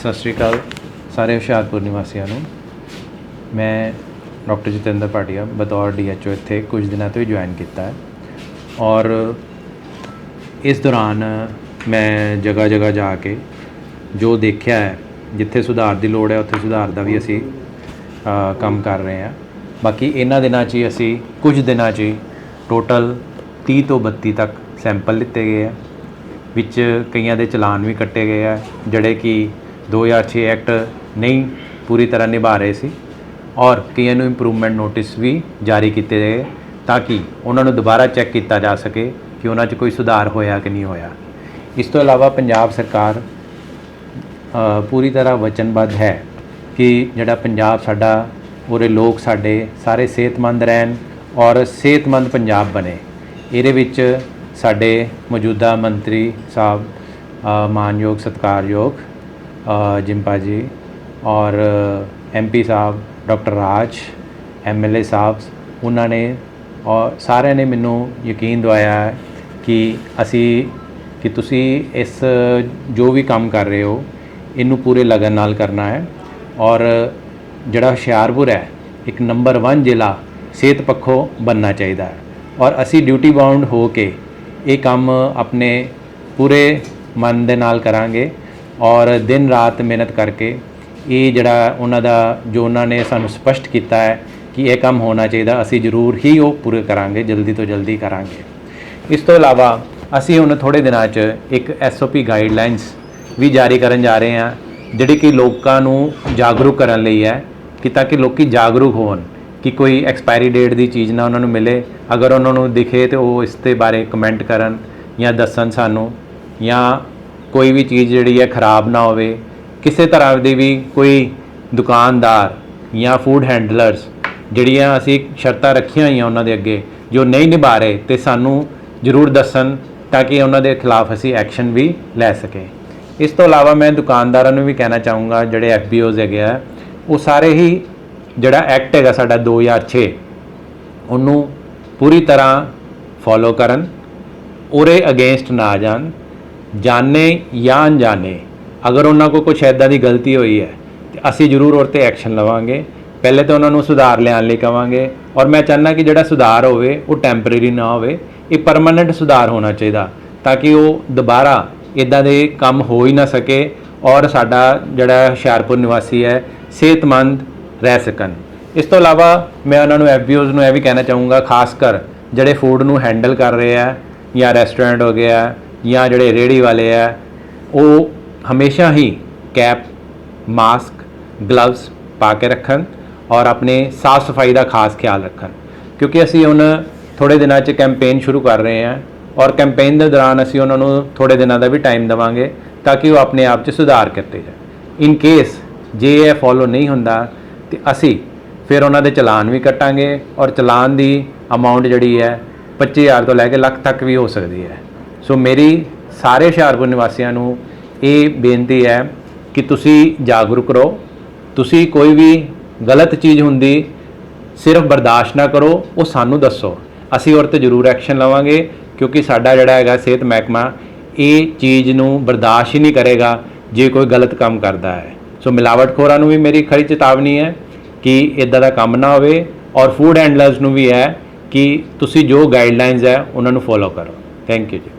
ਸਤਿ ਸ਼੍ਰੀ ਅਕਾਲ ਸਾਰੇ ਹੁਸ਼ਿਆਰਪੁਰ ਨਿਵਾਸੀਆਂ ਨੂੰ। ਮੈਂ ਡਾਕਟਰ ਜਤਿੰਦਰ ਭਾਟੀਆ, ਬਤੌਰ ਡੀਐਚਓ ਇੱਥੇ ਕੁਝ ਦਿਨਾਂ ਤੋਂ ਹੀ ਜੁਆਇਨ ਕੀਤਾ ਹੈ। ਔਰ ਇਸ ਦੌਰਾਨ ਮੈਂ ਜਗ੍ਹਾ ਜਗ੍ਹਾ ਜਾ ਕੇ ਜੋ ਦੇਖਿਆ ਹੈ, ਜਿੱਥੇ ਸੁਧਾਰ ਦੀ ਲੋੜ ਹੈ, ਉੱਥੇ ਸੁਧਾਰ ਦਾ ਵੀ ਅਸੀਂ ਕੰਮ ਕਰ ਰਹੇ ਹਾਂ। ਬਾਕੀ ਇਹਨਾਂ ਦਿਨਾਂ 'ਚ ਹੀ ਅਸੀਂ ਕੁਝ ਦਿਨਾਂ 'ਚ ਹੀ ਟੋਟਲ 30 ਤੋਂ 32 ਤੱਕ ਸੈਂਪਲ ਲਿੱਤੇ ਗਏ ਆ, ਵਿੱਚ ਕਈਆਂ ਦੇ ਚਲਾਨ ਵੀ ਕੱਟੇ ਗਏ ਆ, ਜਿਹੜੇ ਕਿ 2006 ਐਕਟ ਨਹੀਂ ਪੂਰੀ ਤਰ੍ਹਾਂ ਨਿਭਾ ਰਹੇ ਸੀ ਔਰ ਕਈਆਂ ਨੂੰ ਇੰਪਰੂਵਮੈਂਟ ਨੋਟਿਸ ਵੀ ਜਾਰੀ ਕੀਤੇ ਗਏ ਤਾਂ ਕਿ ਉਹਨਾਂ ਨੂੰ ਦੁਬਾਰਾ ਚੈੱਕ ਕੀਤਾ ਜਾ ਸਕੇ ਕਿ ਉਹਨਾਂ 'ਚ ਕੋਈ ਸੁਧਾਰ ਹੋਇਆ ਕਿ ਨਹੀਂ ਹੋਇਆ। ਇਸ ਤੋਂ ਇਲਾਵਾ ਪੰਜਾਬ ਸਰਕਾਰ ਪੂਰੀ ਤਰ੍ਹਾਂ ਵਚਨਬੱਧ ਹੈ ਕਿ ਜਿਹੜਾ ਪੰਜਾਬ ਸਾਡਾ ਉਹਦੇ ਲੋਕ ਸਾਡੇ ਸਾਰੇ ਸਿਹਤਮੰਦ ਰਹਿਣ ਔਰ ਸਿਹਤਮੰਦ ਪੰਜਾਬ ਬਣੇ। ਇਹਦੇ ਵਿੱਚ ਸਾਡੇ ਮੌਜੂਦਾ ਮੰਤਰੀ ਸਾਹਿਬ ਮਾਨਯੋਗ, ਸਤਿਕਾਰਯੋਗ ਅ, ਜਿੰਪਾ ਜੀ ਔਰ ਐਮਪੀ ਸਾਹਿਬ ਡਾਕਟਰ ਰਾਜ ਐਮਐਲਏ ਸਾਹਿਬ ਉਹਨਾਂ ਨੇ ਔਰ ਸਾਰਿਆਂ ਨੇ ਮੈਨੂੰ ਯਕੀਨ ਦਵਾਇਆ ਹੈ ਕਿ ਅਸੀਂ ਕਿ ਤੁਸੀਂ ਇਸ ਜੋ ਵੀ ਕੰਮ ਕਰ ਰਹੇ ਹੋ ਇਹਨੂੰ ਪੂਰੇ ਲਗਨ ਨਾਲ ਕਰਨਾ ਹੈ ਔਰ ਜਿਹੜਾ ਹੁਸ਼ਿਆਰਪੁਰ ਹੈ ਇੱਕ ਨੰਬਰ 1 ਜ਼ਿਲ੍ਹਾ ਸਿਹਤ ਪੱਖੋਂ ਬੰਨਣਾ ਚਾਹੀਦਾ ਹੈ ਔਰ ਅਸੀਂ ਡਿਊਟੀ ਬਾਉਂਡ ਹੋ ਕੇ ਇਹ ਕੰਮ ਆਪਣੇ ਪੂਰੇ ਮਨ ਦੇ ਨਾਲ ਕਰਾਂਗੇ ਔਰ ਦਿਨ ਰਾਤ ਮਿਹਨਤ ਕਰਕੇ ਇਹ ਜਿਹੜਾ ਉਹਨਾਂ ਦਾ, ਜੋ ਉਹਨਾਂ ਨੇ ਸਾਨੂੰ ਸਪਸ਼ਟ ਕੀਤਾ ਹੈ ਕਿ ਇਹ ਕੰਮ ਹੋਣਾ ਚਾਹੀਦਾ, ਅਸੀਂ ਜ਼ਰੂਰ ਹੀ ਉਹ ਪੂਰੇ ਕਰਾਂਗੇ, ਜਲਦੀ ਤੋਂ ਜਲਦੀ ਕਰਾਂਗੇ। ਇਸ ਤੋਂ ਇਲਾਵਾ ਅਸੀਂ ਹੁਣ ਥੋੜੇ ਦਿਨਾਂ 'ਚ ਇੱਕ ਐਸਓਪੀ ਗਾਈਡਲਾਈਨਸ ਵੀ ਜਾਰੀ ਕਰਨ ਜਾ ਰਹੇ ਹਾਂ, ਜਿਹੜੀ ਕਿ ਲੋਕਾਂ ਨੂੰ ਜਾਗਰੂਕ ਕਰਨ ਲਈ ਹੈ, ਕਿ ਤਾਂ ਕਿ ਲੋਕੀ ਜਾਗਰੂਕ ਹੋਣ, ਕਿ ਕੋਈ ਐਕਸਪਾਇਰੀ ਡੇਟ ਦੀ ਚੀਜ਼ ਨਾ ਉਹਨਾਂ ਨੂੰ ਮਿਲੇ। ਅਗਰ ਉਹਨਾਂ ਨੂੰ ਦਿਖੇ ਤੇ ਉਹ ਇਸ ਦੇ ਬਾਰੇ ਕਮੈਂਟ ਕਰਨ ਜਾਂ ਦੱਸਣ ਸਾਨੂੰ ਜਾਂ ਕੋਈ ਵੀ ਚੀਜ਼ ਜਿਹੜੀ ਹੈ ਖਰਾਬ ਨਾ ਹੋਵੇ, ਕਿਸੇ ਤਰ੍ਹਾਂ ਦੀ ਵੀ ਕੋਈ ਦੁਕਾਨਦਾਰ ਜਾਂ ਫੂਡ ਹੈਂਡਲਰਸ ਜਿਹੜੀਆਂ ਅਸੀਂ ਸ਼ਰਤਾਂ ਰੱਖੀਆਂ ਹੋਈਆਂ ਉਹਨਾਂ ਦੇ ਅੱਗੇ, ਜੋ ਨਹੀਂ ਨਿਭਾ ਰਹੇ ਤੇ ਸਾਨੂੰ ਜ਼ਰੂਰ ਦੱਸਣ ਤਾਂ ਕਿ ਉਹਨਾਂ ਦੇ ਖਿਲਾਫ ਅਸੀਂ ਐਕਸ਼ਨ ਵੀ ਲੈ ਸਕੇ ਇਸ ਤੋਂ ਇਲਾਵਾ ਮੈਂ ਦੁਕਾਨਦਾਰਾਂ ਨੂੰ ਵੀ ਕਹਿਣਾ ਚਾਹੂੰਗਾ, ਜਿਹੜੇ ਐਫਬੀਓਜ਼ ਹੈਗੇ ਆ, ਉਹ ਸਾਰੇ ਹੀ ਜਿਹੜਾ ਐਕਟ ਹੈਗਾ ਸਾਡਾ 2006 ਉਹਨੂੰ ਪੂਰੀ ਤਰ੍ਹਾਂ ਫੋਲੋ ਕਰਨ, ਉਹਦੇ ਅਗੇਂਸਟ ਨਾ ਜਾਣ ਜਾਣੇ ਜਾਂ ਅਣਜਾਣੇ, ਅਗਰ ਉਹਨਾਂ ਕੋਲ ਕੁਝ ਐਦਾਂ ਦੀ ਗਲਤੀ ਹੋਈ ਹੈ, ਤੇ ਅਸੀਂ ਜ਼ਰੂਰ ਉਹ ਤੇ ਐਕਸ਼ਨ ਲਵਾਂਗੇ। ਪਹਿਲੇ ਤਾਂ ਉਹਨਾਂ ਨੂੰ ਸੁਧਾਰ ਲਿਆਉਣ ਲਈ ਕਵਾਂਗੇ, ਔਰ ਮੈਂ ਚਾਹੁੰਦਾ ਕਿ ਜਿਹੜਾ ਸੁਧਾਰ ਹੋਵੇ, ਉਹ ਟੈਂਪਰੇਰੀ ਨਾ ਹੋਵੇ, ਇਹ ਪਰਮਨੈਂਟ ਸੁਧਾਰ ਹੋਣਾ ਚਾਹੀਦਾ, ਤਾਂ ਕਿ ਉਹ ਦੁਬਾਰਾ ਇਦਾਂ ਦੇ ਕੰਮ ਹੋ ਹੀ ਨਾ ਸਕੇ, ਔਰ ਸਾਡਾ ਜਿਹੜਾ ਹੁਸ਼ਿਆਰਪੁਰ ਨਿਵਾਸੀ ਹੈ, ਸਿਹਤਮੰਦ ਰਹਿ ਸਕਣ। ਇਸ ਤੋਂ ਇਲਾਵਾ ਮੈਂ ਉਹਨਾਂ ਨੂੰ ਐਫਬੀਓਜ਼ ਨੂੰ ਇਹ ਵੀ ਕਹਿਣਾ ਚਾਹੂੰਗਾ, ਖਾਸ ਕਰ ਜਿਹੜੇ ਫੂਡ ਨੂੰ ਹੈਂਡਲ ਕਰ ਰਹੇ ਆ, ਜਾਂ ਰੈਸਟੋਰੈਂਟ ਹੋ ਗਿਆ ਜਾਂ ਜਿਹੜੇ ਰੇਹੜੀ ਵਾਲੇ ਆ, ਉਹ ਹਮੇਸ਼ਾ ਹੀ ਕੈਪ, ਮਾਸਕ, ਗਲਵਸ ਪਾ ਕੇ ਰੱਖਣ ਔਰ ਆਪਣੇ ਸਾਫ਼ ਸਫ਼ਾਈ ਦਾ ਖਾਸ ਖਿਆਲ ਰੱਖਣ। ਕਿਉਂਕਿ ਅਸੀਂ ਹੁਣ ਥੋੜੇ ਦਿਨਾਂ 'ਚ ਕੈਂਪੇਨ ਸ਼ੁਰੂ ਕਰ ਰਹੇ ਹਾਂ ਔਰ ਕੈਂਪੇਨ ਦੇ ਦੌਰਾਨ ਅਸੀਂ ਉਹਨਾਂ ਨੂੰ ਥੋੜੇ ਦਿਨਾਂ ਦਾ ਵੀ ਟਾਈਮ ਦੇਵਾਂਗੇ ਤਾਂ ਕਿ ਉਹ ਆਪਣੇ ਆਪ 'ਚ ਸੁਧਾਰ ਕਰਦੇ ਜਾਣ। ਇਨ ਕੇਸ ਜੇ ਇਹ ਫੋਲੋ ਨਹੀਂ ਹੁੰਦਾ ਤੇ ਅਸੀਂ ਫਿਰ ਉਹਨਾਂ ਦੇ ਚਲਾਨ ਵੀ ਕੱਟਾਂਗੇ ਔਰ ਚਲਾਨ ਦੀ ਅਮਾਉਂਟ ਜਿਹੜੀ ਹੈ 25000 ਤੋਂ ਲੈ ਕੇ ਲੱਖ ਤੱਕ ਵੀ ਹੋ ਸਕਦੀ ਹੈ। ਸੋ ਮੇਰੀ ਸਾਰੇ ਹੁਸ਼ਿਆਰਪੁਰ ਨਿਵਾਸੀਆਂ ਨੂੰ ਇਹ ਬੇਨਤੀ ਹੈ ਕਿ ਤੁਸੀਂ ਜਾਗਰੂਕ ਰਹੋ। ਤੁਸੀਂ ਕੋਈ ਵੀ ਗਲਤ ਚੀਜ਼ ਹੁੰਦੀ, ਸਿਰਫ ਬਰਦਾਸ਼ਤ ਨਾ ਕਰੋ, ਉਹ ਸਾਨੂੰ ਦੱਸੋ। ਅਸੀਂ ਔਰ ਤੇ ਜ਼ਰੂਰ ਐਕਸ਼ਨ ਲਵਾਂਗੇ, ਕਿਉਂਕਿ ਸਾਡਾ ਜਿਹੜਾ ਹੈਗਾ ਸਿਹਤ ਮਹਿਕਮਾ, ਇਹ ਚੀਜ਼ ਨੂੰ ਬਰਦਾਸ਼ਤ ਹੀ ਨਹੀਂ ਕਰੇਗਾ, ਜੇ ਕੋਈ ਗਲਤ ਕੰਮ ਕਰਦਾ ਹੈ। ਸੋ ਮਿਲਾਵਟਖੋਰਾਂ ਨੂੰ ਵੀ ਮੇਰੀ ਖਰੀ ਚੇਤਾਵਨੀ ਹੈ ਕਿ ਇਦਾਂ ਦਾ ਕੰਮ ਨਾ ਹੋਵੇ ਔਰ ਫੂਡ ਹੈਂਡਲਰਸ ਨੂੰ ਵੀ ਹੈ ਕਿ ਤੁਸੀਂ ਜੋ ਗਾਈਡਲਾਈਨਸ ਹੈ, ਉਹਨਾਂ ਨੂੰ ਫੋਲੋ ਕਰੋ। ਥੈਂਕ ਯੂ ਜੀ।